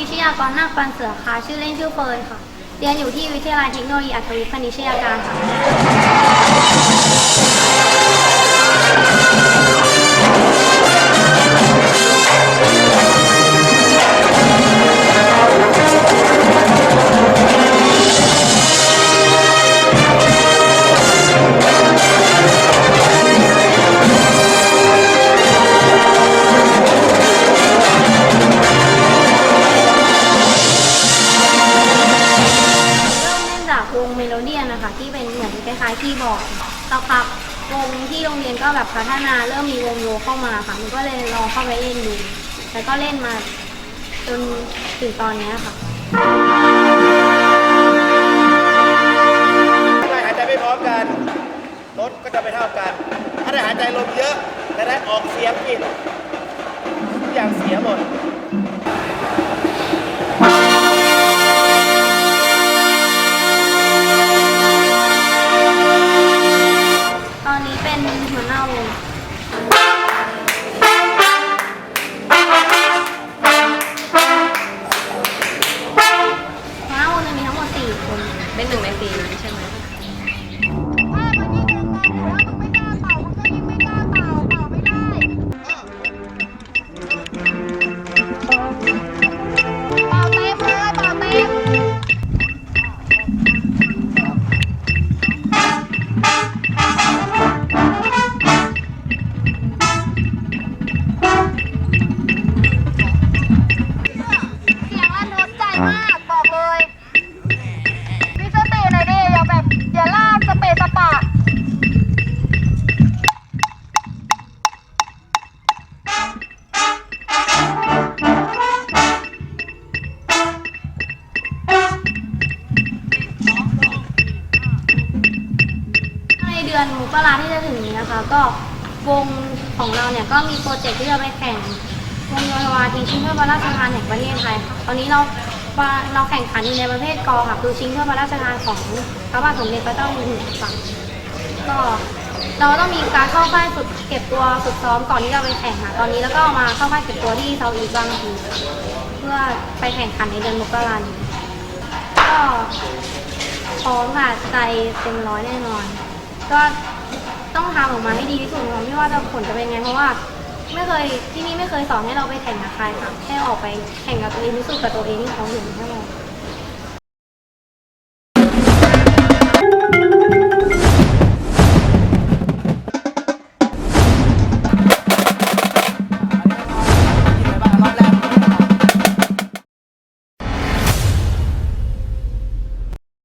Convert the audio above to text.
รนาคปันเสือค่ะ ชื่อเล่นชื่อเฟิร์นค่ะ เรียนอยู่ที่วิทยาลัยเทคโนโลยีอัศวิทย์พนิชยาการค่ะ วงเมโลเดียนนะคะที่เป็นเหมือนคล้ายๆคีย์บอร์ดสักพักวงที่โรงเรียนก็แบบพัฒนาเริ่มมีวงโยเข้ามาค่ะมันก็เลยลองเข้าไปเล่นดูแล้วก็เล่นมาจนถึงตอนนี้ค่ะถ้าหายใจไม่พร้อมกันรถก็จะไม่เท่ากัน ถ้าได้หายใจลมเยอะแต่ได้ออกเสียงผิดทุกอย่างเสียหมด เป็นหนึ่งในสี่นั้นใช่ไหม อนมกราที่จะถึงนี้นะคะ ก็วงของเราเนี่ยก็มีโปรเจกต์ที่จะไปแข่งวงโยธวาทีชิงถ้วยพระราชทานแห่งประเทศไทยค่ะตอนนี้เราเราแข่งขันอยู่ในประเภทกอค่ะคือชิงถ้วยพระราชทานของพระบาทสมเด็จพระเจ้าอยู่หัวค่ะก็เราต้องมีการเข้าค่ายฝึกเก็บตัวฝึกซ้อมก่อนที่จะไปแข่งค่ะตอนนี้แล้วก็มาเข้าค่ายเก็บตัวที่เซาอีบางทีเพื่อไปแข่งขันในเดือนมกราก็พร้อมค่ะใจเต็มร้อยแน่นอน ก็ต้องทำออกมาให้ดีที่สุดค่ะไม่ว่าจะผลจะเป็นไงเพราะว่าไม่เคยที่นี่ไม่เคยสอนให้เราไปแข่งกับใครค่ะแค่ออกไปแข่งกับตัวเองที่สุดกับตัวเองที่เขาเห็นแค่นั้น